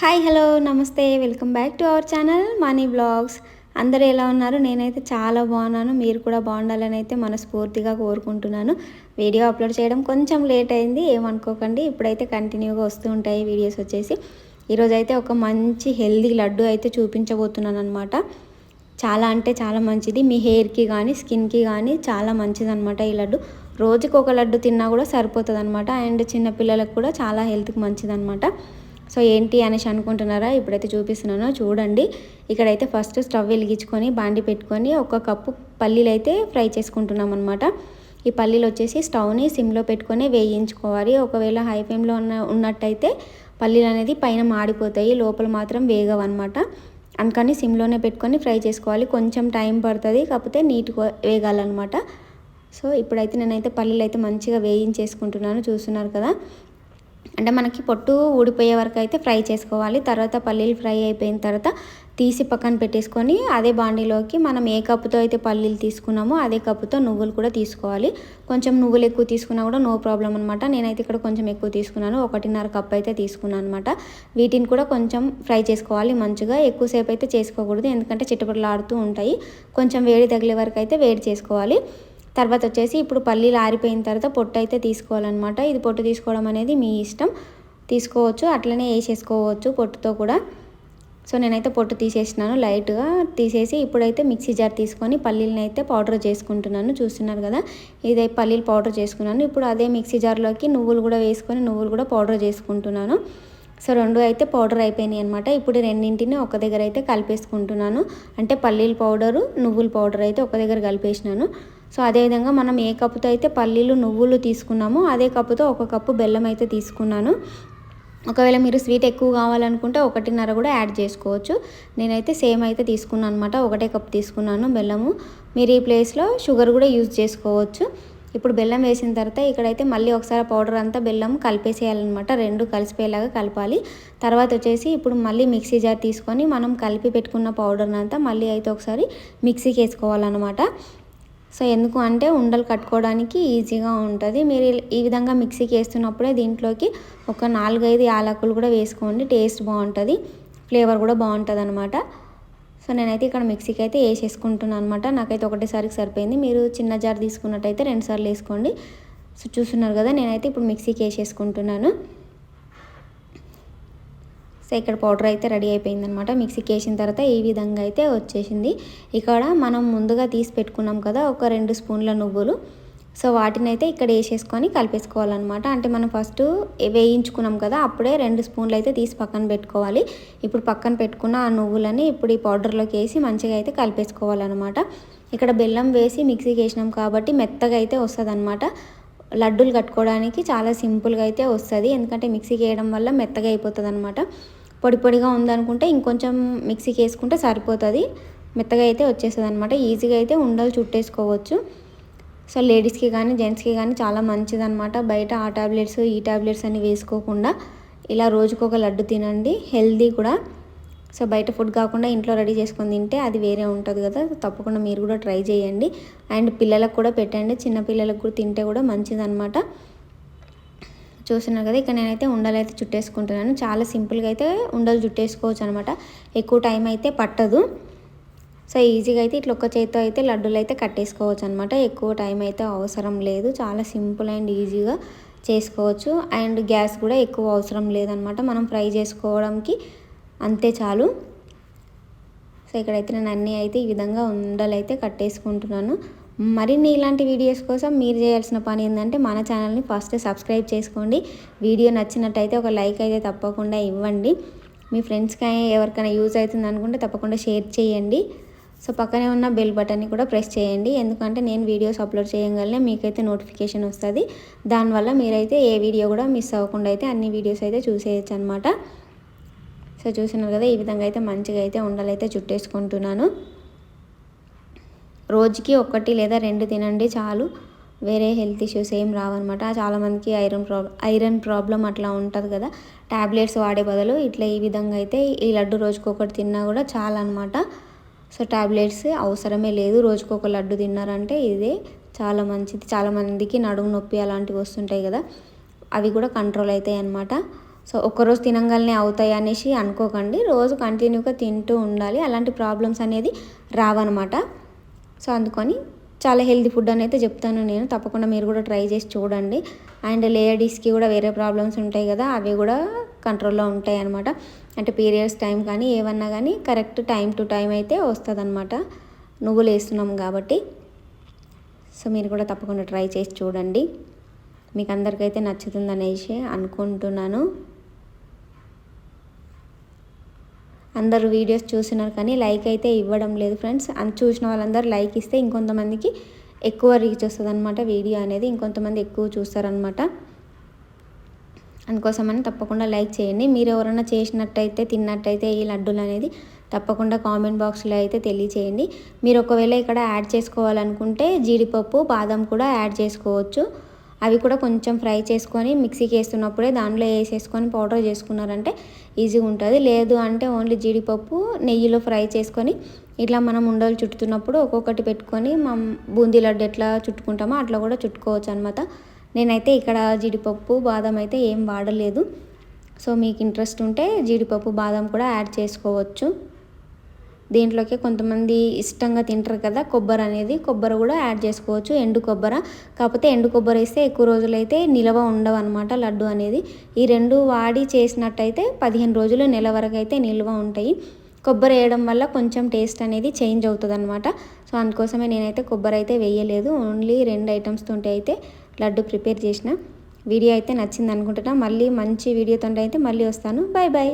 Hi hello నమస్తే welcome back to our channel money blogs అందరూ ఎలా ఉన్నారు? నేనైతే చాలా బాగున్నాను. మీరు కూడా బాగుండాలని అయితే మనస్ఫూర్తిగా కోరుకుంటున్నాను. వీడియో అప్లోడ్ చేయడం కొంచెం లేట్ అయింది. ఏమనుకోకండి. ఇప్పుడైతే కంటిన్యూగా వస్తూ ఉంటాయి వీడియోస్ వచ్చేసి. ఈరోజు అయితే ఒక మంచి హెల్దీ లడ్డు అయితే చూపించబోతున్నాను అనమాట చాలా అంటే చాలా మంచిది. మీ హెయిర్కి కానీ స్కిన్కి కానీ చాలా మంచిది అనమాట ఈ లడ్డు. రోజుకి ఒక లడ్డు తిన్నా కూడా సరిపోతుంది అనమాట అండ్ చిన్నపిల్లలకు కూడా చాలా హెల్త్కి మంచిది అనమాట సో ఏంటి అనేసి అనుకుంటున్నారా? ఇప్పుడైతే చూపిస్తున్నాను. చూడండి. ఇక్కడైతే ఫస్ట్ స్టవ్ వెలిగించుకొని బాండి పెట్టుకొని ఒక కప్పు పల్లీలు అయితే ఫ్రై చేసుకుంటున్నాం అనమాట ఈ పల్లీలు వచ్చేసి స్టవ్ని సిమ్లో పెట్టుకొని వేయించుకోవాలి. ఒకవేళ హై ఫ్లేమ్లో ఉన్న ఉన్నట్టయితే పల్లీలు అనేది పైన మాడిపోతాయి. లోపల మాత్రం వేగవన్నమాట అందుకని సిమ్లోనే పెట్టుకొని ఫ్రై చేసుకోవాలి. కొంచెం టైం పడుతుంది. కాకపోతే నీట్గా వేగాలన్నమాట. సో ఇప్పుడైతే నేనైతే పల్లీలు అయితే మంచిగా వేయించేసుకుంటున్నాను. చూస్తున్నారు కదా? అంటే మనకి పొట్టు ఊడిపోయే వరకు అయితే ఫ్రై చేసుకోవాలి. తర్వాత పల్లీలు ఫ్రై అయిపోయిన తర్వాత తీసి పక్కన పెట్టేసుకొని అదే బాండీలోకి మనం ఏ కప్పుతో అయితే పల్లీలు తీసుకున్నామో అదే కప్పుతో నువ్వులు కూడా తీసుకోవాలి. కొంచెం నువ్వులు ఎక్కువ తీసుకున్నా కూడా నో ప్రాబ్లం అనమాట నేనైతే ఇక్కడ కొంచెం ఎక్కువ తీసుకున్నాను. ఒకటిన్నర కప్ అయితే తీసుకున్నాను అనమాట వీటిని కూడా కొంచెం ఫ్రై చేసుకోవాలి. మంచిగా ఎక్కువసేపు అయితే చేసుకోకూడదు. ఎందుకంటే చిట్టుపట్లాడుతూ ఉంటాయి. కొంచెం వేడి తగిలే వరకు అయితే వేడి చేసుకోవాలి. తర్వాత వచ్చేసి ఇప్పుడు పల్లీలు ఆరిపోయిన తర్వాత పొట్టు అయితే తీసుకోవాలన్నమాట. ఇది పొట్టు తీసుకోవడం అనేది మీ ఇష్టం. తీసుకోవచ్చు అట్లనే వేసేసుకోవచ్చు పొట్టుతో కూడా. సో నేనైతే పొట్టు తీసేసినాను లైట్గా. తీసేసి ఇప్పుడైతే మిక్సీ జార్ తీసుకొని పల్లీలను అయితే పౌడర్ చేసుకుంటున్నాను. చూస్తున్నారు కదా ఇదే పల్లీలు పౌడర్ చేసుకున్నాను. ఇప్పుడు అదే మిక్సీ జార్లోకి నువ్వులు కూడా వేసుకొని నువ్వులు కూడా పౌడర్ చేసుకుంటున్నాను. సో రెండు అయితే పౌడర్ అయిపోయినాయి అనమాట ఇప్పుడు రెండింటిని ఒక దగ్గర అయితే కలిపేసుకుంటున్నాను. అంటే పల్లీల పౌడరు నువ్వుల పౌడర్ అయితే ఒక దగ్గర కలిపేసినాను. సో అదేవిధంగా మనం ఏ కప్పుతో అయితే పల్లీలు నువ్వులు తీసుకున్నామో అదే కప్పుతో ఒక కప్పు బెల్లం అయితే తీసుకున్నాను. ఒకవేళ మీరు స్వీట్ ఎక్కువ కావాలనుకుంటే ఒకటిన్నర కూడా యాడ్ చేసుకోవచ్చు. నేనైతే సేమ్ అయితే తీసుకున్నాను అనమాట ఒకటే కప్ తీసుకున్నాను బెల్లము. మీరు ఈ ప్లేస్లో షుగర్ కూడా యూజ్ చేసుకోవచ్చు. ఇప్పుడు బెల్లం వేసిన తర్వాత ఇక్కడైతే మళ్ళీ ఒకసారి పౌడర్ అంతా బెల్లం కలిపేసేయాలన్నమాట. రెండు కలిసిపోయేలాగా కలపాలి. తర్వాత వచ్చేసి ఇప్పుడు మళ్ళీ మిక్సీ జార్ తీసుకొని మనం కలిపి పెట్టుకున్న పౌడర్ అంతా మళ్ళీ అయితే ఒకసారి మిక్సీకి వేసుకోవాలన్నమాట. సో ఎందుకు అంటే ఉండలు కట్టుకోవడానికి ఈజీగా ఉంటుంది. మీరు ఈ విధంగా మిక్సీకి వేస్తున్నప్పుడే దీంట్లోకి ఒక నాలుగైదు యాలకులు కూడా వేసుకోండి టేస్ట్ బాగుంటుంది ఫ్లేవర్ కూడా బాగుంటుంది అనమాట సో నేనైతే ఇక్కడ మిక్సీకి అయితే వేసేసుకుంటున్నాను అనమాట నాకైతే ఒకటేసారికి సరిపోయింది. మీరు చిన్న జార్ తీసుకున్నట్టయితే రెండు సార్లు వేసుకోండి. సో చూస్తున్నారు కదా నేనైతే ఇప్పుడు మిక్సీకి వేసేసుకుంటున్నాను. సో ఇక్కడ పౌడర్ అయితే రెడీ అయిపోయిందనమాట. మిక్సీకి వేసిన తర్వాత ఈ విధంగా అయితే వచ్చేసింది. ఇక్కడ మనం ముందుగా తీసి పెట్టుకున్నాం కదా ఒక రెండు స్పూన్ల నువ్వులు. సో వాటిని అయితే ఇక్కడ వేసేసుకొని కలిపేసుకోవాలన్నమాట. అంటే మనం ఫస్ట్ వేయించుకున్నాం కదా అప్పుడే రెండు స్పూన్లు అయితే తీసి పక్కన పెట్టుకోవాలి. ఇప్పుడు పక్కన పెట్టుకున్న ఆ నువ్వులని ఇప్పుడు ఈ పౌడర్లోకి వేసి మంచిగా అయితే కలిపేసుకోవాలన్నమాట. ఇక్కడ బెల్లం వేసి మిక్సీకి వేసినాం కాబట్టి మెత్తగా అయితే వస్తుంది అనమాట లడ్డూలు కట్టుకోవడానికి చాలా సింపుల్గా అయితే వస్తుంది. ఎందుకంటే మిక్సీకి వేయడం వల్ల మెత్తగా అయిపోతుంది అనమాట పొడి పొడిగా ఉందనుకుంటే ఇంకొంచెం మిక్సీకి వేసుకుంటే సరిపోతుంది. మెత్తగా అయితే వచ్చేస్తుంది అనమాట ఈజీగా అయితే ఉండలు చుట్టేసుకోవచ్చు. సో లేడీస్కి కానీ జెంట్స్కి కానీ చాలా మంచిదన్నమాట. బయట ఆ టాబ్లెట్స్ ఈ టాబ్లెట్స్ అని వేసుకోకుండా ఇలా రోజుకొక లడ్డు తినండి. హెల్దీ కూడా. సో బయట ఫుడ్ కాకుండా ఇంట్లో రెడీ చేసుకొని తింటే అది వేరే ఉంటుంది కదా. తప్పకుండా మీరు కూడా ట్రై చేయండి. అండ్ పిల్లలకు కూడా పెట్టండి. చిన్న పిల్లలకు కూడా తింటే కూడా మంచిదనమాట చూస్తున్నారు కదా ఇక్కడ నేనైతే ఉండలు అయితే చుట్టేసుకుంటున్నాను. చాలా సింపుల్గా అయితే ఉండలు చుట్టేసుకోవచ్చు అనమాట ఎక్కువ టైం అయితే పట్టదు. సో ఈజీగా అయితే ఇట్లా ఒక్క చేతితో అయితే లడ్డూలు అయితే కట్టేసుకోవచ్చు అనమాట ఎక్కువ టైం అయితే అవసరం లేదు. చాలా సింపుల్ అండ్ ఈజీగా చేసుకోవచ్చు. అండ్ గ్యాస్ కూడా ఎక్కువ అవసరం లేదనమాట మనం ఫ్రై చేసుకోవడానికి అంతే చాలు. సో ఇక్కడైతే నేను అన్నీ అయితే ఈ విధంగా ఉండలు అయితే కట్టేసుకుంటున్నాను. మరిన్ని ఇలాంటి వీడియోస్ కోసం మీరు చేయాల్సిన పని ఏంటంటే మన ఛానల్ని ఫస్ట్ సబ్స్క్రైబ్ చేసుకోండి. వీడియో నచ్చినట్టయితే ఒక లైక్ అయితే తప్పకుండా ఇవ్వండి. మీ ఫ్రెండ్స్కి ఎవరికైనా యూజ్ అవుతుంది అనుకుంటే తప్పకుండా షేర్ చేయండి. సో పక్కనే ఉన్న బెల్ బటన్ని కూడా ప్రెస్ చేయండి. ఎందుకంటే నేను వీడియోస్ అప్లోడ్ చేయగలనే మీకైతే నోటిఫికేషన్ వస్తుంది. దానివల్ల మీరైతే ఏ వీడియో కూడా మిస్ అవ్వకుండా అయితే అన్ని వీడియోస్ అయితే చూసేయచ్చు అనమాట సో చూసినారు కదా ఈ విధంగా అయితే మంచిగా అయితే ఉండలైతే చుట్టేసుకుంటున్నాను. రోజుకి ఒకటి లేదా రెండు తినండి చాలు. వేరే హెల్త్ ఇష్యూస్ ఏం రావన్నమాట. చాలామందికి ఐరన్ ప్రాబ్లం ఐరన్ ప్రాబ్లం అట్లా ఉంటుంది కదా. ట్యాబ్లెట్స్ వాడే బదులు ఇట్లా ఈ విధంగా అయితే ఈ లడ్డు రోజుకి ఒకటి తిన్నా కూడా చాలా అనమాట సో ట్యాబ్లెట్స్ అవసరమే లేదు. రోజుకి ఒక లడ్డు తిన్నారంటే ఇదే చాలా మంచిది. చాలామందికి నడుము నొప్పి అలాంటివి వస్తుంటాయి కదా. అవి కూడా కంట్రోల్ అవుతాయి అన్నమాట. సో ఒక్కరోజు తినగానే అవుతాయి అనేసి అనుకోకండి. రోజు కంటిన్యూగా తింటూ ఉండాలి. అలాంటి ప్రాబ్లమ్స్ అనేది రావన్నమాట. సో అందుకని చాలా హెల్తీ ఫుడ్ అని అయితే చెప్తాను నేను. తప్పకుండా మీరు కూడా ట్రై చేసి చూడండి. అండ్ లేడీస్కి కూడా వేరే ప్రాబ్లమ్స్ ఉంటాయి కదా అవి కూడా కంట్రోల్లో ఉంటాయి అనమాట అంటే పీరియడ్స్ టైం కానీ ఏమన్నా కానీ కరెక్ట్ టైం టు టైం అయితే వస్తుంది అనమాట నువ్వులు వేస్తున్నాం కాబట్టి. సో మీరు కూడా తప్పకుండా ట్రై చేసి చూడండి. మీకు అందరికైతే నచ్చుతుంది అనేసి అనుకుంటున్నాను. అందరూ వీడియోస్ చూసినారు కానీ లైక్ అయితే ఇవ్వడం లేదు ఫ్రెండ్స్. అని చూసిన వాళ్ళందరూ లైక్ ఇస్తే ఇంకొంతమందికి ఎక్కువ రీచ్ వస్తుంది అనమాట వీడియో అనేది. ఇంకొంతమంది ఎక్కువ చూస్తారనమాట అందుకోసమని తప్పకుండా లైక్ చేయండి. మీరు ఎవరైనా చేసినట్టయితే తిన్నట్టయితే ఈ లడ్డూలు అనేది తప్పకుండా కామెంట్ బాక్స్లో అయితే తెలియచేయండి. మీరు ఒకవేళ ఇక్కడ యాడ్ చేసుకోవాలనుకుంటే జీడిపప్పు బాదం కూడా యాడ్ చేసుకోవచ్చు. అవి కూడా కొంచెం ఫ్రై చేసుకొని మిక్సీకి వేస్తున్నప్పుడే దాంట్లో వేసేసుకొని పౌడర్ చేసుకున్నారంటే ఈజీగా ఉంటుంది. లేదు అంటే ఓన్లీ జీడిపప్పు నెయ్యిలో ఫ్రై చేసుకొని ఇట్లా మనం ఉండలు చుట్టుతున్నప్పుడు ఒక్కొక్కటి పెట్టుకొని మనం బూందీ లడ్డు ఎట్లా చుట్టుకుంటామో అట్లా కూడా చుట్టుకోవచ్చు అనమాట నేనైతే ఇక్కడ జీడిపప్పు బాదం అయితే ఏం వాడలేదు. సో మీకు ఇంట్రెస్ట్ ఉంటే జీడిపప్పు బాదం కూడా యాడ్ చేసుకోవచ్చు. దీంట్లోకి కొంతమంది ఇష్టంగా తింటారు కదా కొబ్బరి అనేది. కొబ్బరి కూడా యాడ్ చేసుకోవచ్చు ఎండు కొబ్బరి. కాకపోతే ఎండు కొబ్బరి వేస్తే ఎక్కువ రోజులైతే నిలవ ఉండవు అనమాట లడ్డు అనేది. ఈ రెండు వాడి చేసినట్టయితే పదిహేను రోజులు నెల వరకు అయితే నిల్వ ఉంటాయి. కొబ్బరి వేయడం వల్ల కొంచెం టేస్ట్ అనేది చేంజ్ అవుతుంది అనమాట సో అందుకోసమే నేనైతే కొబ్బరి అయితే వేయలేదు. ఓన్లీ రెండు ఐటమ్స్ తోటి అయితే లడ్డు ప్రిపేర్ చేసిన. వీడియో అయితే నచ్చింది అనుకుంటున్నా మళ్ళీ మంచి వీడియోతో అయితే మళ్ళీ వస్తాను. Bye bye